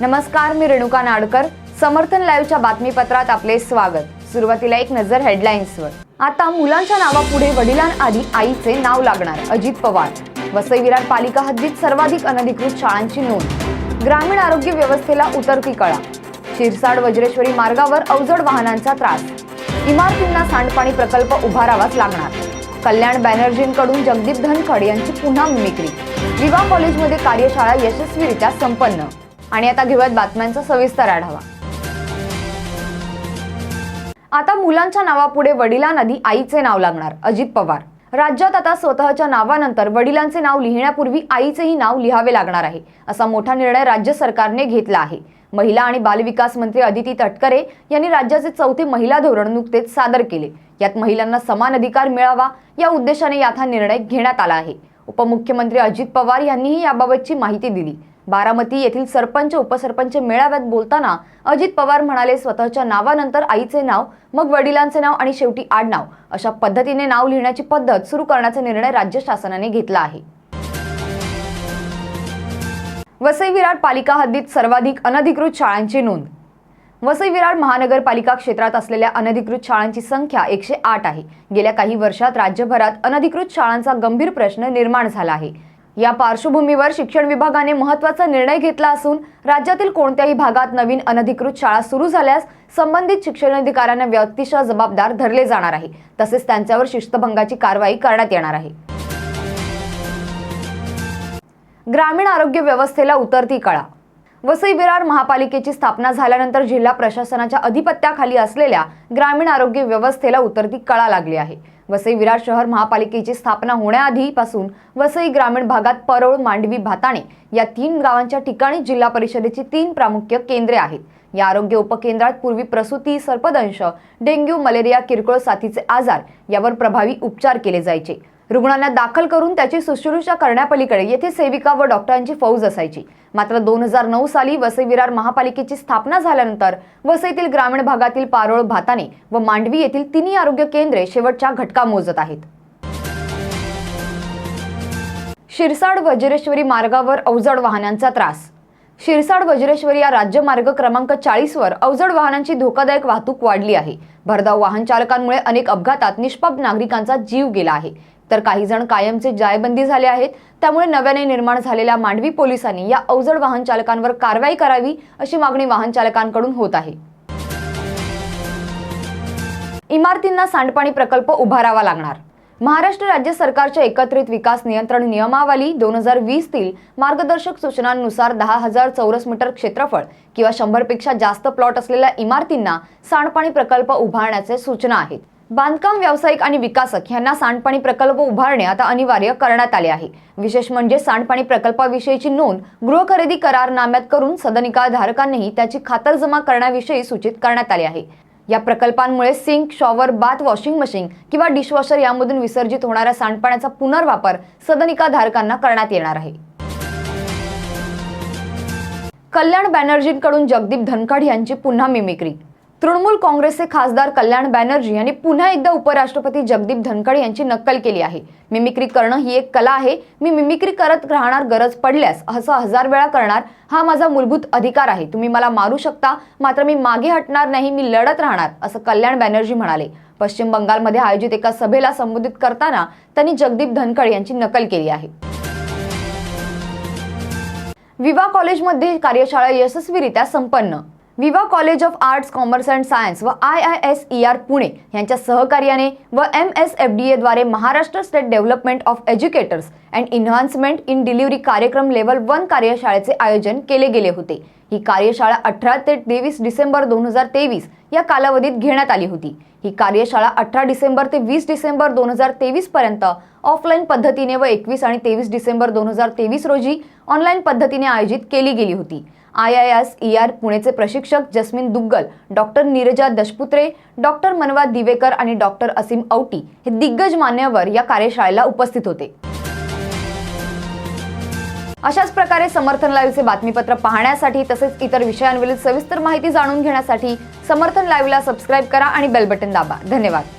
नमस्कार मी रेणुका नाडकर. समर्थन लाईव्हच्या बातमीपत्रात आपले स्वागत. सुरुवातीला एक नजर हेडलाईन्सवर. आता मुलांच्या नावापुढे वडिलांआधी आईचे नाव लागणार अजित पवार. वसई विरार पालिका हद्दीत सर्वाधिक अनधिकृत शाळांची नोंद. ग्रामीण आरोग्य व्यवस्थेला उतरती कळा. शिरसाड वज्रेश्वरी मार्गावर अवजड वाहनांचा त्रास. इमारतींना सांडपाणी प्रकल्प उभारावाच लागणार. कल्याण बॅनर्जींकडून जगदीप धनखड यांची पुन्हा मिमिक्री. विवा कॉलेजमध्ये कार्यशाळा यशस्वीरित्या संपन्न. आणि आता घेऊयात बातम्यांचा सविस्तर आढावा. आता मुलांच्या नावापुढे वडिलांआधी आईचे नाव लागणार अजित पवार. राज्यात आता स्वतःच्या नावानंतर वडिलांचे नाव लिहिण्यापूर्वी आईचेही नाव लिहावे लागणार आहे असा मोठा निर्णय राज्य सरकारने घेतला आहे. महिला आणि बालविकास मंत्री अदिती तटकरे यांनी राज्याचे चौथे महिला धोरण नुकतेच सादर केले. यात महिलांना समान अधिकार मिळावा या उद्देशाने यात हा निर्णय घेण्यात आला आहे. उपमुख्यमंत्री अजित पवार यांनीही याबाबतची माहिती दिली. बारामती येथील सरपंच उपसरपंच मेळाव्यात बोलताना अजित पवार म्हणाले स्वतःच्या नावानंतर आईचे नाव मग वडिलांचे नाव आणि शेवटी आडनाव. अशा पद्धतीने नाव लिहिण्याची पद्धत सुरू करण्याचा निर्णय राज्य शासनाने घेतला आहे. वसई विरार पालिका हद्दीत सर्वाधिक अनधिकृत शाळांची नोंद. वसई विरार महानगरपालिका क्षेत्रात असलेल्या अनधिकृत शाळांची संख्या एकशे आठ आहे. गेल्या काही वर्षात राज्यभरात अनधिकृत शाळांचा गंभीर प्रश्न निर्माण झाला आहे. या पार्श्वभूमीवर शिक्षण विभागाने महत्त्वाचा निर्णय घेतला असून राज्यातील कोणत्याही भागात नवीन अनधिकृत शाळा सुरू झाल्यास संबंधित शिक्षणाधिकाऱ्यांना व्यक्तिशः जबाबदार धरले जाणार आहे. तसेच त्यांच्यावर शिस्तभंगाची कारवाई करण्यात येणार आहे. ग्रामीण आरोग्य व्यवस्थेला उतरती कळा. वसई विरार महापालिकेची स्थापना झाल्यानंतर जिल्हा प्रशासनाच्या अधिपत्याखाली असलेल्या ग्रामीण आरोग्य व्यवस्थेला उतरती कळा लागली आहे. वसई विरार शहर महापालिकेची स्थापना होण्याआधीपासून वसई ग्रामीण भागात परोळ मांडवी भाताणे या तीन गावांच्या ठिकाणी जिल्हा परिषदेची तीन प्रामुख्य केंद्रे आहेत. या आरोग्य उपकेंद्रात पूर्वी प्रसूती सर्पदंश डेंग्यू मलेरिया किरकोळ साथीचे आजार यावर प्रभावी उपचार केले जायचे. रुग्णांना दाखल करून त्याची शुश्रूषा करण्यापलीकडे येथे सेविका व डॉक्टरांची फौज असायची. मात्र दोन हजार नऊ साली वसई विरार महापालिकेची स्थापना झाल्यानंतर वसईतील ग्रामीण भागातील पारोळ भाताने व मांडवी येथील तिन्ही आरोग्य केंद्रे शेवटच्या घटका मोजत आहेत. शिरसाड वज्रेश्वरी मार्गावर अवजड वाहनांचा त्रास शिरसाड वज्रेश्वरी या राज्यमार्ग क्रमांक चाळीसवर अवजड वाहनांची धोकादायक वाहतूक वाढली आहे. भरधाव वाहन चालकांमुळे अनेक अपघातात निष्पाप नागरिकांचा जीव गेला आहे. तर काही जण कायमचे जायबंदी झाले आहेत. त्यामुळे नव्याने निर्माण झालेल्या मांडवी पोलिसांनी या अवजड वाहन चालकांवर कारवाई करावी अशी मागणी वाहन चालकांकडून होत आहे. इमारतींना सांडपाणी प्रकल्प उभारावा लागणार. महाराष्ट्र राज्य सरकारच्या एकत्रित विकास नियंत्रण नियमावली दोन हजार वीसतील मार्गदर्शक सूचनांनुसार दहा हजार चौरस मीटर क्षेत्रफळ किंवा शंभरपेक्षा जास्त प्लॉट असलेल्या इमारतींना सांडपाणी प्रकल्प उभारण्याचे सूचना आहेत. बांधकाम व्यावसायिक आणि विकासक यांना सांडपाणी प्रकल्प उभारणे आता अनिवार्य करण्यात आले आहे. विशेष म्हणजे सांडपाणी प्रकल्पाविषयीची नोंद गृह खरेदी करारनाम्यात करून सदनिका धारकांनीही त्याची खातरजमा करण्याविषयी सूचित करण्यात आले आहे. या प्रकल्पांमुळे sink shower bath washing machine किंवा डिशवॉशर यामधून विसर्जित होणाऱ्या सांडपाण्याचा पुनर्वापर सदनिका धारकांना करण्यात येणार आहे. कल्याण बॅनर्जींकडून जगदीप धनखड यांची पुन्हा मिमिक्री तृणमूल काँग्रेसचे खासदार कल्याण बॅनर्जी यांनी पुन्हा एकदा उपराष्ट्रपती जगदीप धनखड यांची नक्कल केली आहे. मिमिक्री करणं ही एक कला आहे. मी मिमिक्री करत राहणार गरज पडल्यास असं हजार वेळा करणार हा माझा मूलभूत अधिकार आहे. तुम्ही मला मारू शकता मात्र मी मागे हटणार नाही मी लढत राहणार असं कल्याण बॅनर्जी म्हणाले. पश्चिम बंगालमध्ये आयोजित एका सभेला संबोधित करताना त्यांनी जगदीप धनखड यांची नकल केली आहे. विवा कॉलेजमध्ये कार्यशाळा यशस्वीरित्या संपन्न. Viva College of Arts Commerce and Science व I I S E R Pune यांच्या सहकार्याने व M S F D एद्वारे Maharashtra State Development of Educators and Enhancement in Delivery कार्यक्रम लेवल वन कार्यशाळेचे आयोजन केले गेले होते. ही कार्यशाळा अठरा ते तेवीस डिसेंबर दोन हजार तेवीस या कालावधीत घेण्यात आली होती. ही कार्यशाळा अठरा डिसेंबर ते वीस डिसेंबर दोन हजार तेवीस पर्यंत ऑफलाईन पद्धतीने व एकवीस आणि तेवीस डिसेंबर दोन हजार तेवीस रोजी ऑनलाईन पद्धतीने आयोजित केली गेली होती. I I S E R पुणेचे प्रशिक्षक जस्मिन दुग्गल डॉक्टर नीरजा दशपुत्रे डॉक्टर मनवा दिवेकर आणि डॉक्टर असीम औटी हे दिग्गज मान्यवर या कार्यशाळेला उपस्थित होते. अशाच प्रकारे समर्थन लाईव्हचे बातमीपत्र पाहण्यासाठी तसेच इतर विषयांवरील सविस्तर माहिती जाणून घेण्यासाठी समर्थन लाईव्हला सबस्क्राईब करा आणि बेल बटन दाबा. धन्यवाद.